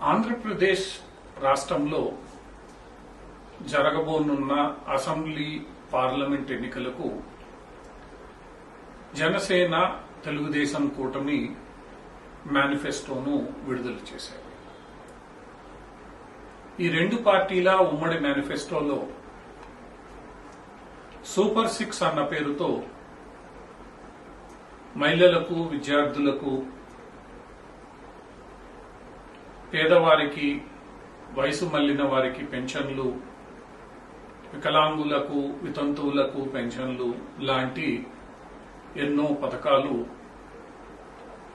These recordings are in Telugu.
ఆంధ్రప్రదేశ్ రాష్ట్రంలో జరగబోనున్న అసెంబ్లీ పార్లమెంట్ ఎన్నికలకు జనసేన తెలుగుదేశం కూటమి మేనిఫెస్టోను విడుదల చేశారు ఈ రెండు పార్టీల ఉమ్మడి మేనిఫెస్టోలో సూపర్ సిక్స్ అన్న పేరుతో మహిళలకు విద్యార్థులకు పేదవారికి వయసు మళ్ళిన వారికి పెన్షన్లు వికలాంగులకు వితంతువులకు పెన్షన్లు లాంటి ఎన్నో పథకాలు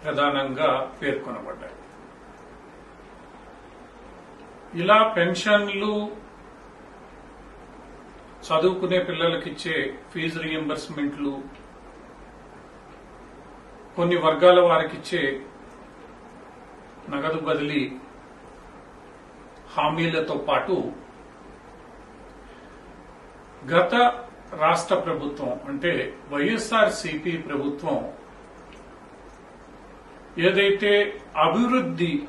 ప్రధానంగా పేర్కొనబడ్డాయి. ఇలా పెన్షన్లు చదువుకునే పిల్లలకిచ్చే ఫీజు రియంబర్స్మెంట్లు కొన్ని వర్గాల వారికిచ్చే నగదు బదిలీ హామీలతో పాటు గత రాష్ట్ర ప్రభుత్వం అంటే వైఎస్ఆర్ సిపి ప్రభుత్వం ఏదైతే అభివృద్ధి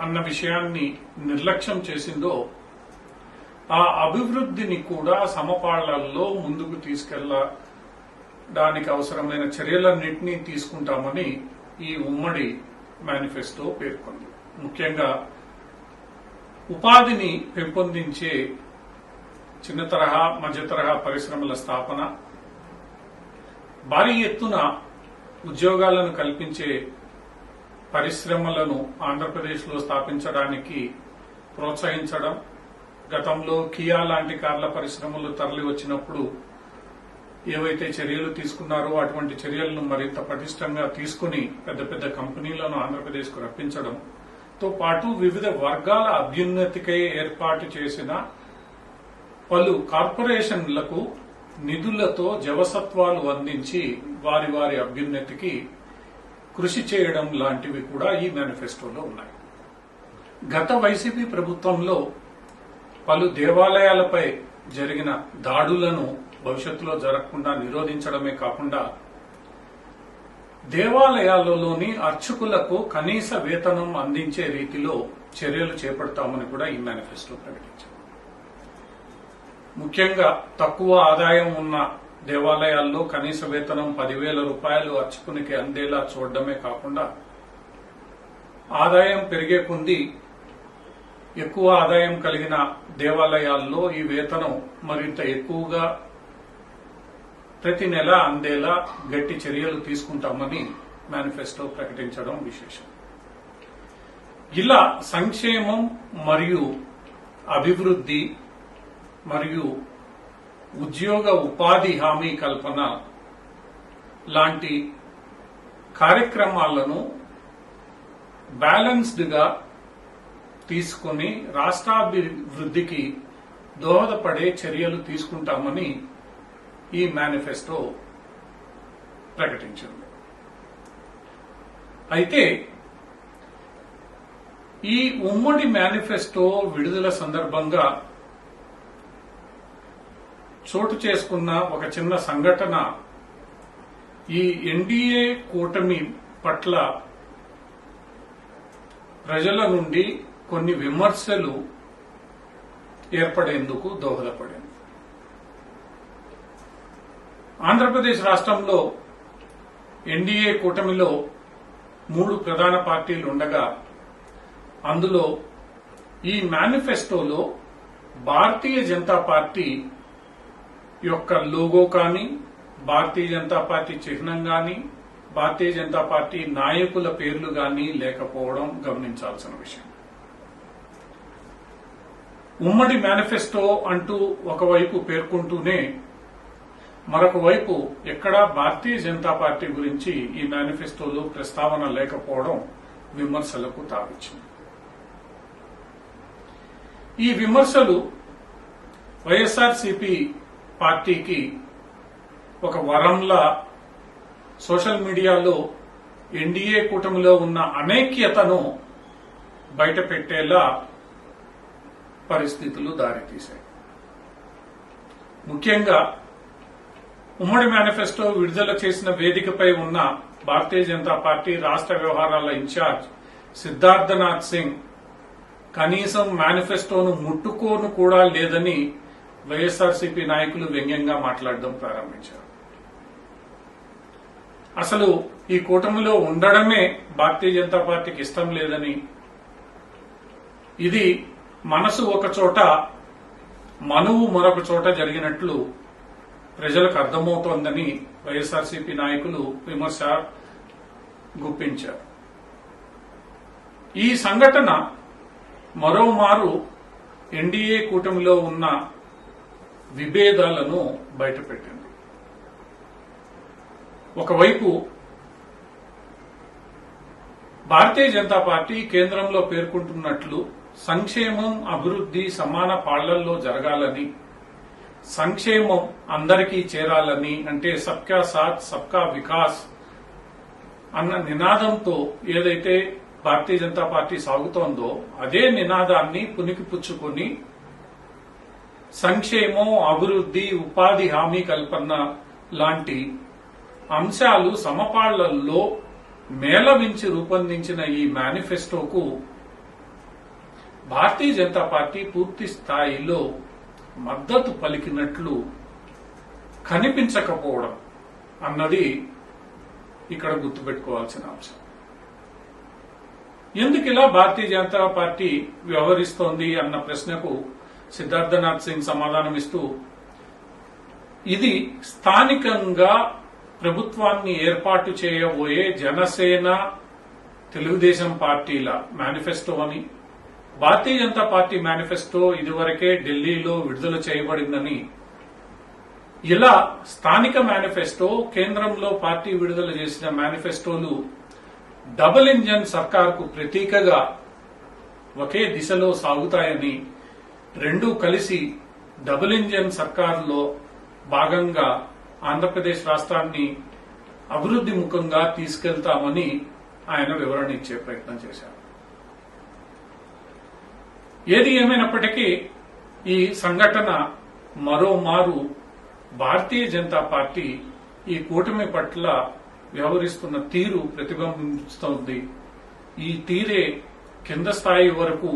అన్న విషయాన్ని నిర్లక్ష్యం చేసిందో ఆ అభివృద్ధిని కూడా సమపాళ్ళలో ముందుకు తీసుకెళ్ళడానికి అవసరమైన చర్యలన్నింటినీ తీసుకుంటామని ఈ ఉమ్మడి మేనిఫెస్టో పేర్కొంది. ముఖ్యంగా ఉపాధిని పెంపొందించే చిన్న తరహా మధ్య తరహా పరిశ్రమల స్థాపన భారీ ఎత్తున ఉద్యోగాలను కల్పించే పరిశ్రమలను ఆంధ్రప్రదేశ్లో స్థాపించడానికి ప్రోత్సహించడం గతంలో కియా లాంటి కార్ల పరిశ్రమలు తరలి వచ్చినప్పుడు ఏవైతే చర్యలు తీసుకున్నారో అటువంటి చర్యలను మరింత పటిష్టంగా తీసుకుని పెద్ద పెద్ద కంపెనీలను ఆంధ్రప్రదేశ్కు రప్పించడం తో పాటు వివిధ వర్గాల అభ్యున్నతికై ఏర్పాటు చేసిన పలు కార్పొరేషన్లకు నిధులతో జవసత్వాలు అందించి వారి వారి అభ్యున్నతికి కృషి చేయడం లాంటివి కూడా ఈ మేనిఫెస్టోలో ఉన్నాయి. గత వైసీపీ ప్రభుత్వంలో పలు దేవాలయాలపై జరిగిన దాడులను భవిష్యత్తులో జరగకుండా నిరోధించడమే కాకుండా దేవాలయాలలోని అర్చకులకు కనీస వేతనం అందించే రీతిలో చర్యలు చేపడతామని కూడా ఈ మేనిఫెస్టో ప్రకటించారు ముఖ్యంగా తక్కువ ఆదాయం ఉన్న దేవాలయాల్లో కనీస వేతనం పదివేల రూపాయలు అర్చకునికి అందేలా చూడడమే కాకుండా ఆదాయం పెరిగే కొంది ఎక్కువ ఆదాయం కలిగిన దేవాలయాల్లో ఈ వేతనం మరింత ఎక్కువగా ప్రతి నెల అందేలా గట్టి చర్యలు తీసుకుంటామని మేనిఫెస్టో ప్రకటించడం విశేషం. ఇలా సంక్షేమం మరియు అభివృద్ధి మరియు ఉద్యోగ ఉపాధి హామీ కల్పన లాంటి కార్యక్రమాలను బ్యాలెన్స్డ్గా తీసుకుని రాష్ట్రాభివృద్ధికి దోహదపడే చర్యలు తీసుకుంటామని ఈ మేనిఫెస్టో ప్రకటించింది. అయితే ఈ ఉమ్మడి మేనిఫెస్టో విడుదల సందర్భంగా చోటు చేసుకున్న ఒక చిన్న సంఘటన ఈ ఎన్డీఏ కూటమి పట్ల ప్రజల నుండి కొన్ని విమర్శలు ఏర్పడేందుకు దోహదపడింది. ఆంధ్రప్రదేశ్ రాష్ట్రంలో ఎన్డీఏ కూటమిలో మూడు ప్రధాన పార్టీలు ఉండగా అందులో ఈ మేనిఫెస్టోలో భారతీయ జనతా పార్టీ యొక్క లోగో కానీ భారతీయ జనతా పార్టీ చిహ్నం కానీ భారతీయ జనతా పార్టీ నాయకుల పేర్లు కానీ లేకపోవడం గమనించాల్సిన విషయం. ఉమ్మడి మేనిఫెస్టో అంటూ ఒకవైపు పేర్కొంటూనే మరొక వైపు ఎక్కడా భారతీయ జనతా పార్టీ గురించి ఈ మేనిఫెస్టోలో ప్రస్తావన లేకపోవడం విమర్శలకు తావిచ్చింది. ఈ విమర్శలు వైఎస్ఆర్సీపీ పార్టీకి ఒక వరంలా సోషల్ మీడియాలో ఎన్డీఏ కూటమిలో ఉన్న అనేక్యతను బయటపెట్టేలా పరిస్థితులు దారితీశాయి. ముఖ్యంగా ఉమ్మడి మేనిఫెస్టో విడుదల చేసిన వేదికపై ఉన్న భారతీయ జనతా పార్టీ రాష్ట్ర వ్యవహారాల ఇన్ఛార్జ్ సిద్ధార్థనాథ్ సింగ్ కనీసం మేనిఫెస్టోను ముట్టుకోను కూడా లేదని వైఎస్ఆర్సీపీ నాయకులు వ్యంగ్యంగా మాట్లాడడం ప్రారంభించారు. అసలు ఈ కూటమిలో ఉండడమే భారతీయ జనతా పార్టీకి ఇష్టం లేదని ఇది మనసు ఒక చోట మనువు మరొక చోట జరిగినట్లు ప్రజలకు అర్థమవుతోందని వైఎస్ఆర్సీపీ నాయకులు విమర్శ గుప్పించారు. ఈ సంఘటన మరోమారు ఎన్డీఏ కూటమిలో ఉన్న విభేదాలను బయటపెట్టింది. ఒకవైపు భారతీయ జనతా పార్టీ కేంద్రంలో పేర్కొంటున్నట్లు సంక్షేమం అభివృద్ధి సమాన పాళ్ళల్లో జరగాలని సంక్షేమం అందరికీ చేరాలని అంటే సబ్కా సాత్ సబ్కా వికాస్ అన్న నినాదంతో ఏదైతే భారతీయ జనతా పార్టీ సాగుతోందో అదే నినాదాన్ని పునికిపుచ్చుకొని సంక్షేమం అభివృద్ధి ఉపాధి హామీ కల్పన లాంటి అంశాలు సమపాళ్ళలో మేళవించి రూపొందించిన ఈ మేనిఫెస్టోకు భారతీయ జనతా పార్టీ పూర్తి స్థాయిలో మద్దతు పలికినట్లు కనిపించకపోవడం అన్నది ఇక్కడ గుర్తుపెట్టుకోవాల్సిన అంశం. ఎందుకు ఇలా భారతీయ జనతా పార్టీ వ్యవహరిస్తోంది అన్న ప్రశ్నకు సిద్ధార్థనాథ్ సింగ్ సమాధానం ఇస్తూ ఇది స్థానికంగా ప్రభుత్వాన్ని ఏర్పాటు చేయబోయే జనసేన తెలుగుదేశం పార్టీల మేనిఫెస్టో అని భారతీయ జనతా పార్టీ మేనిఫెస్టో ఇదివరకే ఢిల్లీలో విడుదల చేయబడిందని ఇలా స్థానిక మేనిఫెస్టో కేంద్రంలో పార్టీ విడుదల చేసిన మేనిఫెస్టోలు డబుల్ ఇంజన్ సర్కార్కు ప్రతీకగా ఒకే దిశలో సాగుతాయని రెండూ కలిసి డబుల్ ఇంజన్ సర్కారులో భాగంగా ఆంధ్రప్రదేశ్ రాష్ట్రాన్ని అభివృద్ధి ముఖంగా తీసుకెళ్తామని ఆయన వివరణ ఇచ్చే ప్రయత్నం చేశారు. ఏది ఏమైనప్పటికీ ఈ సంఘటన మరోమారు భారతీయ జనతా పార్టీ ఈ కూటమి పట్ల వ్యవహరిస్తున్న తీరు ప్రతిబింబిస్తోంది. ఈ తీరే కింద స్థాయి వరకు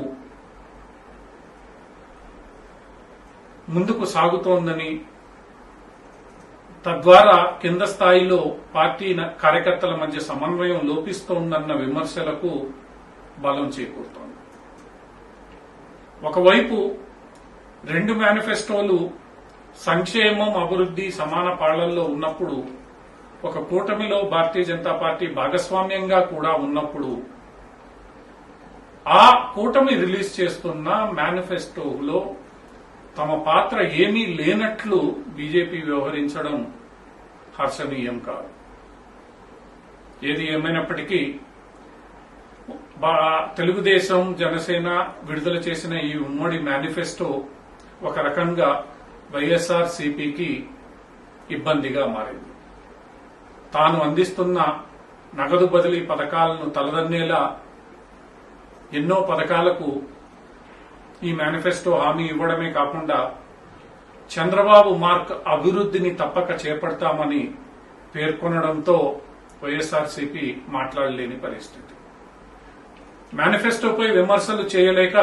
ముందుకు సాగుతోందని తద్వారా కింద స్థాయిలో పార్టీ కార్యకర్తల మధ్య సమన్వయం లోపిస్తోందన్న విమర్శలకు బలం చేకూరుతోంది. ఒకవైపు రెండు మేనిఫెస్టోలు సంక్షేమం అభివృద్ధి సమాన పాళ్ళల్లో ఉన్నప్పుడు ఒక కూటమిలో భారతీయ జనతా పార్టీ భాగస్వామ్యంగా కూడా ఉన్నప్పుడు ఆ కూటమి రిలీజ్ చేస్తున్న మేనిఫెస్టోలో తమ పాత్ర ఏమీ లేనట్లు బీజేపీ వ్యవహరించడం హర్షణీయం కాదు. ఏది ఏమైనప్పటికీ తెలుగుదేశం జనసేన విడుదల చేసిన ఈ ఉమ్మడి మేనిఫెస్టో ఒక రకంగా వైఎస్ఆర్ సిపికి ఇబ్బందిగా మారింది. తాను అందిస్తున్న నగదు బదిలీ పథకాలను తలదన్నేలా ఎన్నో పథకాలకు ఈ మేనిఫెస్టో హామీ ఇవ్వడమే కాకుండా చంద్రబాబు మార్క్ అభివృద్ధిని తప్పక చేపడతామని పేర్కొనడంతో వైఎస్ఆర్సీపీ మాట్లాడలేని పరిస్థితి. మేనిఫెస్టోపై విమర్శలు చేయలేక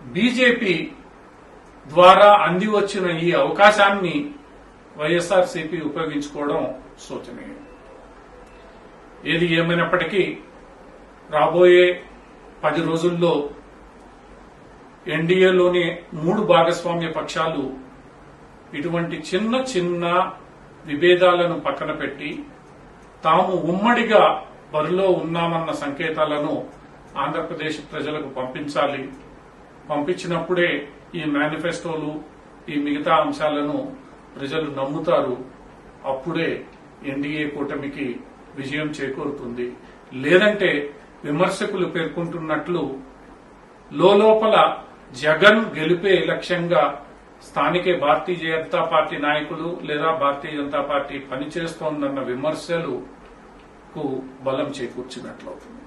బీజేపీ ద్వారా అంది వచ్చిన ఈ అవకాశాన్ని వైఎస్ఆర్సీపీ ఉపయోగించుకోవడం శోచనీయం. ఏది ఏమైనప్పటికీ రాబోయే పది రోజుల్లో ఎన్డీఏలోని మూడు భాగస్వామ్య పక్షాలు ఇటువంటి చిన్న చిన్న విభేదాలను పక్కన పెట్టి తాము ఉమ్మడిగా బరిలో ఉన్నామన్న సంకేతాలను ఆంధ్రప్రదేశ్ ప్రజలకు పంపించాలి. పంపించినప్పుడే ఈ మేనిఫెస్టోలు ఈ మిగతా అంశాలను ప్రజలు నమ్ముతారు. అప్పుడే ఎన్డీఏ కూటమికి విజయం చేకూరుతుంది. లేదంటే విమర్శకులు పేర్కొంటున్నట్లు లోపల జగన్ గెలిపే లక్ష్యంగా స్థానికే భారతీయ జనతా పార్టీ నాయకులు లేదా భారతీయ జనతా పార్టీ పనిచేస్తోందన్న విమర్శలకు బలం చేకూర్చినట్లవుతుంది.